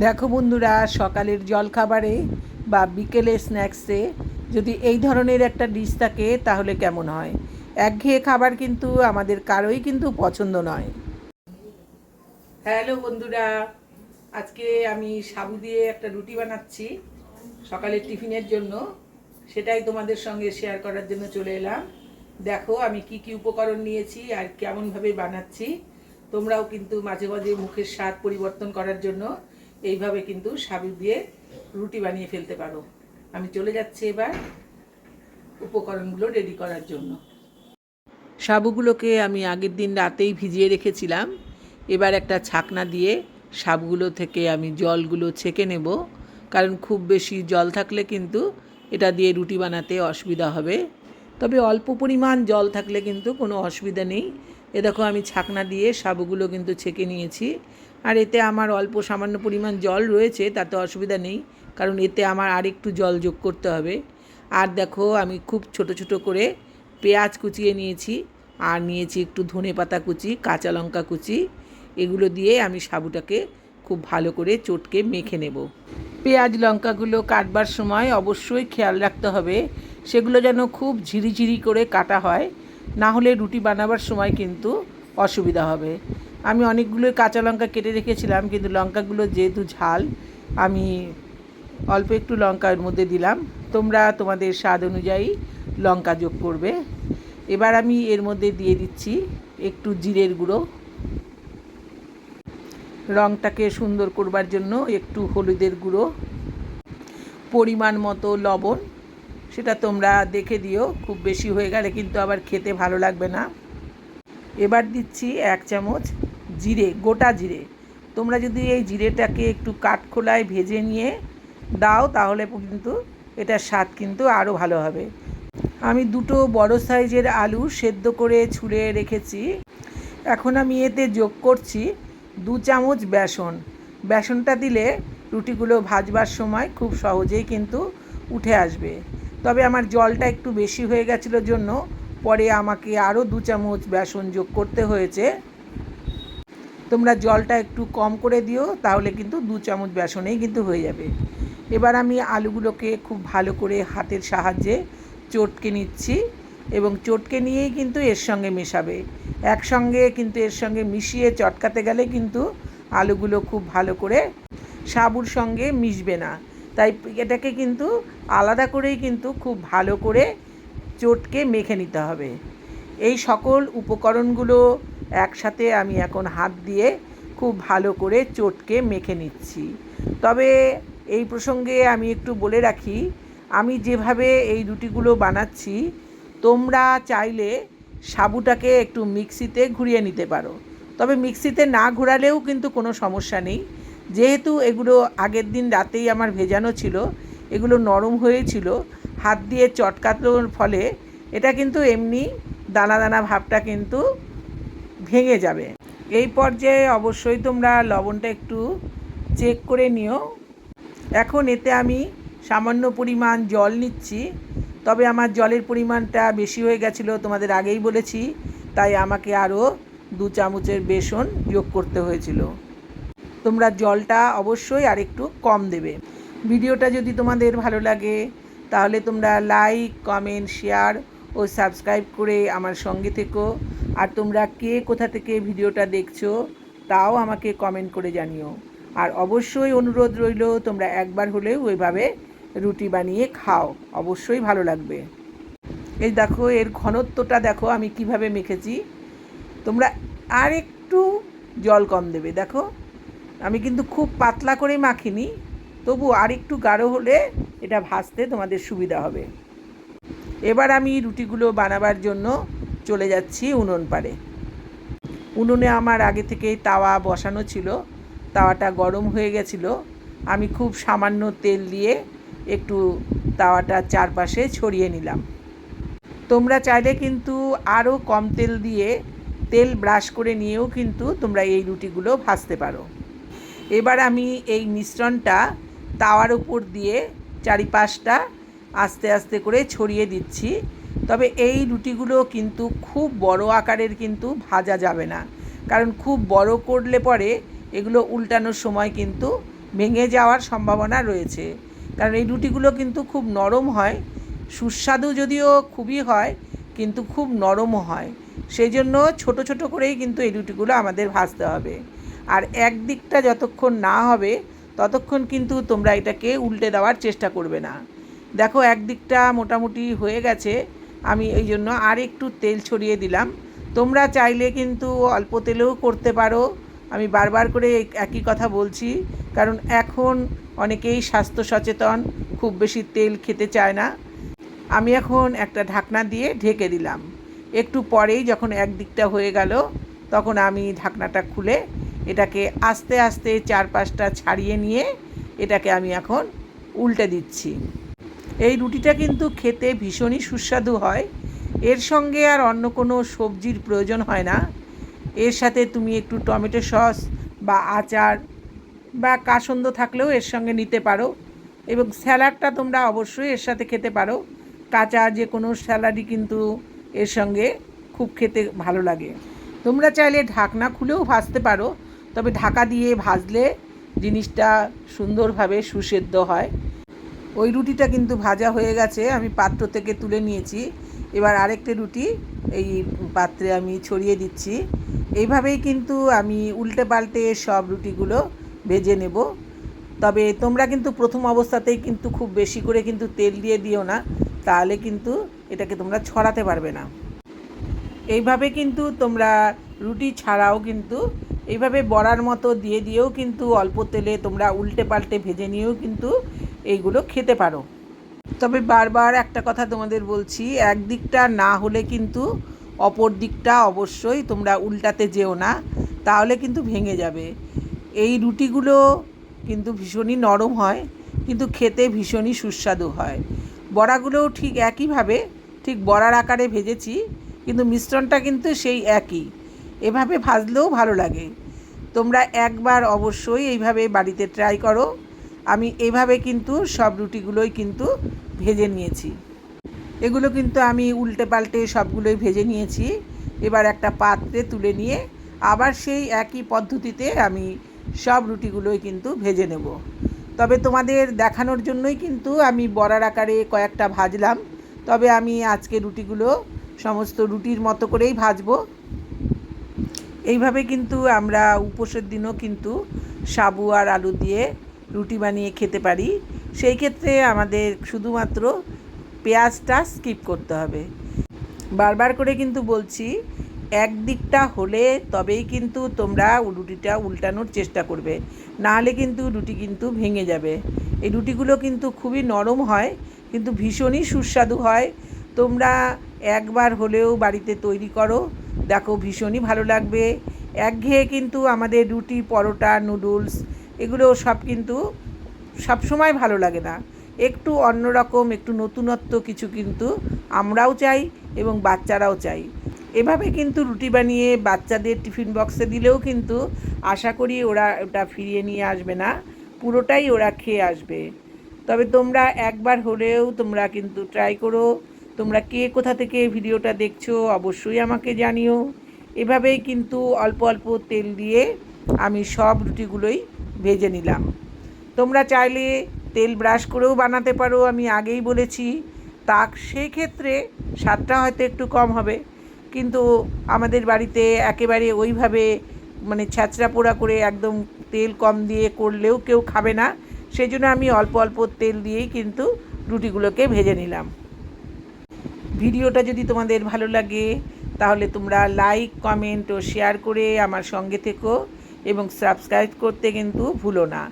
দেখো বন্ধুরা, সকালের জলখাবারে বা বিকেলের স্ন্যাক্সে যদি এই ধরনের একটা ডিশ থাকে, তাহলে কেমন হয়? একঘেয়ে খাবার কিন্তু আমাদের কারোই কিন্তু পছন্দ নয়। হ্যালো বন্ধুরা, আজকে আমি সাবু দিয়ে একটা রুটি বানাচ্ছি সকালের টিফিনের জন্য। সেটাই তোমাদের সঙ্গে শেয়ার করার জন্য চলে এলাম। দেখো আমি কি কি উপকরণ নিয়েছি আর কেমনভাবে বানাচ্ছি। তোমরাও কিন্তু মাঝে মাঝে মুখের স্বাদ পরিবর্তন করার জন্য এইভাবে কিন্তু সাবু দিয়ে রুটি বানিয়ে ফেলতে পারো। আমি চলে যাচ্ছি এবার উপকরণগুলো রেডি করার জন্য। সাবুগুলোকে আমি আগের দিন রাতেই ভিজিয়ে রেখেছিলাম। এবার একটা ছাকনা দিয়ে সাবগুলো থেকে আমি জলগুলো ছেঁকে নেব। কারণ খুব বেশি জল থাকলে কিন্তু এটা দিয়ে রুটি বানাতে অসুবিধা হবে। তবে অল্প পরিমাণ জল থাকলে কিন্তু কোনো অসুবিধা নেই। এ দেখো আমি ছাকনা দিয়ে সাবুগুলো কিন্তু ছেঁকে নিয়েছি। আর এতে আমার অল্প সামান্য পরিমাণ জল রয়েছে, তাতে অসুবিধা নেই, কারণ এতে আমার আর একটু জল যোগ করতে হবে। আর দেখো, আমি খুব ছোট ছোট করে পেঁয়াজ কুচিয়ে নিয়েছি, আর নিয়েছি একটু ধনে পাতা কুচি, কাঁচা লঙ্কা কুচি। এগুলো দিয়ে আমি সাবুটাকে খুব ভালো করে চটকে মেখে নেব। পেঁয়াজ লঙ্কাগুলো কাটবার সময় অবশ্যই খেয়াল রাখতে হবে, সেগুলো যেন খুব ঝিরিঝিরি করে কাটা হয়, না হলে রুটি বানাবার সময় কিন্তু অসুবিধা হবে। আমি অনেকগুলো কাঁচা লঙ্কা কেটে রেখেছিলাম, কিন্তু লঙ্কাগুলো যেহেতু ঝাল, আমি অল্প একটু লঙ্কার মধ্যে দিলাম। তোমরা তোমাদের স্বাদ অনুযায়ী লঙ্কা যোগ করবে। এবার আমি এর মধ্যে দিয়ে দিচ্ছি একটু জিরের গুঁড়ো। রঙটাকে সুন্দর করবার জন্য একটু হলুদের গুঁড়ো, পরিমাণ মতো লবণ। সেটা তোমরা দেখে দিও, খুব বেশি হয়ে গেলে কিন্তু আবার খেতে ভালো লাগবে না। এবার দিচ্ছি এক চামচ জিরে, গোটা জিরে। তোমরা যদি এই জিরেটাকে একটু কাঠখোলায় ভেজে নিয়ে দাও, তাহলে কিন্তু এটার স্বাদ কিন্তু আরও ভালো হবে। আমি দুটো বড় সাইজের আলু সেদ্ধ করে ছুঁড়ে রেখেছি। এখন আমি এতে যোগ করছি দু চামচ বেসন। বেসনটা দিলে রুটিগুলো ভাজবার সময় খুব সহজেই কিন্তু উঠে আসবে। তবে আমার জলটা একটু বেশি হয়ে গেছিল জন্য পরে আমাকে আরও দু চামচ বেসন যোগ করতে হয়েছে। তোমরা জলটা একটু কম করে দিও, তাহলে কিন্তু দু চামচ বেসনেই কিন্তু হয়ে যাবে। এবার আমি আলুগুলোকে খুব ভালো করে হাতের সাহায্যে চটকে নিচ্ছি এবং চটকে নিয়েই কিন্তু এর সঙ্গে মেশাবে। একসঙ্গে কিন্তু এর সঙ্গে মিশিয়ে চটকাতে গেলে কিন্তু আলুগুলো খুব ভালো করে সাবুর সঙ্গে মিশবে না। তাই এটাকে কিন্তু আলাদা করেই কিন্তু খুব ভালো করে চটকে মেখে নিতে হবে। এই সকল উপকরণগুলো একসাথে আমি এখন হাত দিয়ে খুব ভালো করে চটকে মেখে নিচ্ছি। তবে এই প্রসঙ্গে আমি একটু বলে রাখি, আমি যেভাবে এই রুটিগুলো বানাচ্ছি, তোমরা চাইলে সাবুটাকে একটু মিক্সিতে ঘুরিয়ে নিতে পারো। তবে মিক্সিতে না ঘোরালেও কিন্তু কোনো সমস্যা নেই। যেহেতু এগুলো আগের দিন রাতেই আমার ভেজানো ছিল, এগুলো নরম হয়েছিল, হাত দিয়ে চটকানোর ফলে এটা কিন্তু এমনি দানা দানা ভাবটা কিন্তু ভেঙে যাবে। এই পর্যায়ে অবশ্যই তোমরা লবণটা একটু চেক করে নিও। এখন এতে আমি সামান্য পরিমাণ জল নিচ্ছি। তবে আমার জলের পরিমাণটা বেশি হয়ে গেছিল, তোমাদের আগেই বলেছি। তাই আমাকে আরও দু চামচের বেসন যোগ করতে হয়েছিল। তোমরা জলটা অবশ্যই আর একটু কম দেবে। ভিডিওটা যদি তোমাদের ভালো লাগে, তাহলে তোমরা লাইক কমেন্ট শেয়ার ও সাবস্ক্রাইব করে আমার সঙ্গে থেকো। আর তোমরা কে কোথা থেকে ভিডিওটা দেখছ, তাও আমাকে কমেন্ট করে জানিও। আর অবশ্যই অনুরোধ রইল, তোমরা একবার হলেও ওইভাবে রুটি বানিয়ে খাও। অবশ্যই ভালো লাগবে। এই দেখো, এর ঘনত্বটা দেখো, আমি কীভাবে মেখেছি। তোমরা আর একটু জল কম দেবে, দেখো। আমি কিন্তু খুব পাতলা করে মাখিনি, তবু আর একটু গাঢ় হলে এটা ভাজতে তোমাদের সুবিধা হবে। এবার আমি রুটিগুলো বানাবার জন্য চলে যাচ্ছি উনুন পাড়ে। উনুনে আমার আগে থেকেই তাওয়া বসানো ছিল, তাওয়াটা গরম হয়ে গেছিল। আমি খুব সামান্য তেল দিয়ে একটু তাওয়াটা চারপাশে ছড়িয়ে নিলাম। তোমরা চাইলে কিন্তু আরও কম তেল দিয়ে তেল ব্রাশ করে নিয়েও কিন্তু তোমরা এই রুটিগুলো ভাজতে পারো। এবার আমি এই মিশ্রণটা তাওয়ার উপর দিয়ে চারিপাশটা আস্তে আস্তে করে ছড়িয়ে দিচ্ছি। তবে এই রুটিগুলো কিন্তু খুব বড় আকারের কিন্তু ভাজা যাবে না। কারণ খুব বড় করলে পরে এগুলো উল্টানোর সময় কিন্তু ভেঙে যাওয়ার সম্ভাবনা রয়েছে। কারণ এই রুটিগুলো কিন্তু খুব নরম হয়। সুস্বাদু যদিও খুবই হয়, কিন্তু খুব নরমও হয়। সেই জন্য ছোট ছোট করেই কিন্তু এই রুটিগুলো আমাদের ভাজতে হবে। আর এক দিকটা যতক্ষণ না হবে, ততক্ষণ কিন্তু তোমরা এটাকে উল্টে দেওয়ার চেষ্টা করবে না। দেখো, একদিকটা মোটামুটি হয়ে গেছে। আমি এই জন্য আর একটু তেল ছড়িয়ে দিলাম। তোমরা চাইলে কিন্তু অল্প তেলেও করতে পারো। আমি বারবার করে একই কথা বলছি, কারণ এখন অনেকেই স্বাস্থ্য সচেতন, খুব বেশি তেল খেতে চায় না। আমি এখন একটা ঢাকনা দিয়ে ঢেকে দিলাম। একটু পরেই যখন একদিকটা হয়ে গেল, তখন আমি ঢাকনাটা খুলে এটাকে আস্তে আস্তে চার পাঁচটা ছাড়িয়ে নিয়ে এটাকে আমি এখন উল্টে দিচ্ছি। এই রুটিটা কিন্তু খেতে ভীষণই সুস্বাদু হয়। এর সঙ্গে আর অন্য কোনো সবজির প্রয়োজন হয় না। এর সাথে তুমি একটু টমেটো সস বা আচার বা কাসন্দ থাকলেও এর সঙ্গে নিতে পারো। এবং স্যালাডটা তোমরা অবশ্যই এর সাথে খেতে পারো। কাঁচা যে কোনো স্যালাডই কিন্তু এর সঙ্গে খুব খেতে ভালো লাগে। তোমরা চাইলে ঢাকনা খুলেও ভাজতে পারো। তবে ঢাকা দিয়ে ভাজলে জিনিসটা সুন্দরভাবে সুসেদ্ধ হয়। ওই রুটিটা কিন্তু ভাজা হয়ে গেছে, আমি পাত্র থেকে তুলে নিয়েছি। এবার আরেকটা রুটি এই পাত্রে আমি ছড়িয়ে দিচ্ছি। এইভাবেই কিন্তু আমি উল্টে পাল্টে সব রুটিগুলো ভেজে নেব। তবে তোমরা কিন্তু প্রথম অবস্থাতেই কিন্তু খুব বেশি করে কিন্তু তেল দিয়ে দিও না, তাহলে কিন্তু এটাকে তোমরা ছড়াতে পারবে না। এইভাবে কিন্তু তোমরা রুটি ছাড়াও কিন্তু এইভাবে বড়ার মতো দিয়ে দিয়েও কিন্তু অল্প তেলে তোমরা উল্টে পাল্টে ভেজে নিয়েও কিন্তু এইগুলো খেতে পারো। তবে বারবার একটা কথা তোমাদের বলছি, একদিকটা না হলে কিন্তু অপর দিকটা অবশ্যই তোমরা উল্টাতে যেও না, তাহলে কিন্তু ভেঙে যাবে। এই রুটিগুলো কিন্তু ভীষণই নরম হয়, কিন্তু খেতে ভীষণই সুস্বাদু হয়। বড়াগুলোও ঠিক একইভাবে, ঠিক বড়ার আকারে ভেজেছি, কিন্তু মিশ্রণটা কিন্তু সেই একই। এভাবে ভাজলেও ভালো লাগে। তোমরা একবার অবশ্যই এইভাবে বাড়িতে ট্রাই করো। আমি এইভাবে কিন্তু সব রুটিগুলোই কিন্তু ভেজে নিয়েছি। এগুলো কিন্তু আমি উল্টে পাল্টে সবগুলোই ভেজে নিয়েছি। এবার একটা পাত্রে তুলে নিয়ে আবার সেই একই পদ্ধতিতে আমি সব রুটিগুলোই কিন্তু ভেজে নেব। তবে তোমাদের দেখানোর জন্যই কিন্তু আমি বড়ার আকারে কয়েকটা ভাজলাম। তবে আমি আজকে রুটিগুলো সমস্ত রুটির মতো করেই ভাজবো। এইভাবে কিন্তু আমরা উপোসের দিনও কিন্তু সাবু আর আলু দিয়ে রুটি বানিয়ে খেতে পারি। সেই ক্ষেত্রে আমাদের শুধুমাত্র পেঁয়াজটা স্কিপ করতে হবে। বারবার করে কিন্তু বলছি, একদিকটা হলে তবেই কিন্তু তোমরা রুটিটা উল্টানোর চেষ্টা করবে। নাহলে কিন্তু রুটি কিন্তু ভেঙে যাবে। এই রুটিগুলো কিন্তু খুবই নরম হয়, কিন্তু ভীষণই সুস্বাদু হয়। তোমরা একবার হলেও বাড়িতে তৈরি করো, দেখো ভীষণই ভালো লাগবে। একঘেয়ে কিন্তু আমাদের রুটি, পরোটা, নুডলস এগুলো সব কিন্তু সবসময় ভালো লাগে না। একটু অন্যরকম একটু নতুনত্ব কিছু কিন্তু আমরাও চাই এবং বাচ্চারাও চাই। এভাবে কিন্তু রুটি বানিয়ে বাচ্চাদের টিফিন বক্সে দিলেও কিন্তু আশা করি ওরা ওটা ফিরিয়ে নিয়ে আসবে না। পুরোটাই ওরা খেয়ে আসবে। তবে তোমরা একবার হলেও তোমরা কিন্তু ট্রাই করো। তোমরা কে কোথা থেকে ভিডিওটা দেখছ অবশ্যই আমাকে জানিও। এভাবেই কিন্তু অল্প অল্প তেল দিয়ে আমি সব রুটিগুলোই ভেজে নিলাম। তোমরা চাইলে তেল ব্রাশ করেও বানাতে পারো, আমি আগেই বলেছি। তাক সেই ক্ষেত্রে স্বাদটা হয়তো একটু কম হবে, কিন্তু আমাদের বাড়িতে একেবারে ওইভাবে মানে ছ্যাঁচড়া পোড়া করে একদম তেল কম দিয়ে করলেও কেউ খাবে না। সেই জন্য আমি অল্প অল্প তেল দিয়েই কিন্তু রুটিগুলোকে ভেজে নিলাম। ভিডিওটা যদি তোমাদের ভালো লাগে, তাহলে তোমরা লাইক, কমেন্ট ও শেয়ার করে আমার সঙ্গে থেকো। এবং সাবস্ক্রাইব করতে কিন্তু ভুলো না।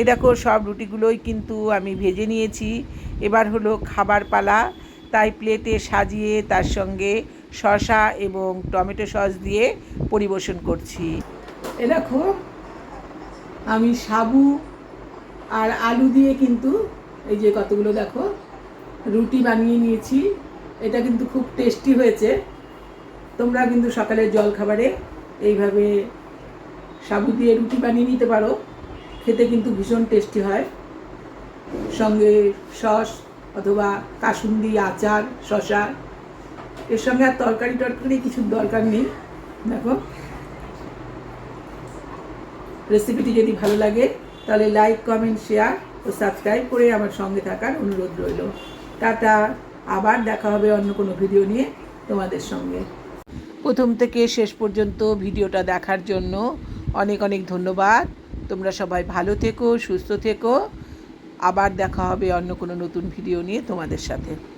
এ দেখো, সব রুটিগুলোই কিন্তু আমি ভেজে নিয়েছি। এবার হলো খাবার পালা। তাই প্লেটে সাজিয়ে তার সঙ্গে শসা এবং টমেটো সস দিয়ে পরিবেশন করছি। এ দেখো, আমি সাবু আর আলু দিয়ে কিন্তু এই যে কতগুলো দেখো, রুটি বানিয়ে নিয়েছি। এটা কিন্তু খুব টেস্টি হয়েছে। তোমরা কিন্তু সকালের জলখাবারে এইভাবে সাবু দিয়ে রুটি বানিয়ে নিতে পারো। খেতে কিন্তু ভীষণ টেস্টি হয়। সঙ্গে সস অথবা কাসুন্দি, আচার শশা এর সঙ্গে আর তরকারি টরকারি কিছু দরকার নেই। দেখো। রেসিপিটি যদি ভালো লাগে, তাহলে লাইক কমেন্ট শেয়ার ও সাবস্ক্রাইব করে আমার সঙ্গে থাকার অনুরোধ রইল। টাটা। আবার দেখা হবে অন্য কোনো ভিডিও নিয়ে তোমাদের সঙ্গে। প্রথম থেকে শেষ পর্যন্ত ভিডিওটা দেখার জন্য অনেক অনেক ধন্যবাদ। তোমরা সবাই ভালো থেকো, সুস্থ থেকো। আবার দেখা হবে অন্য কোনো নতুন ভিডিও নিয়ে তোমাদের সাথে।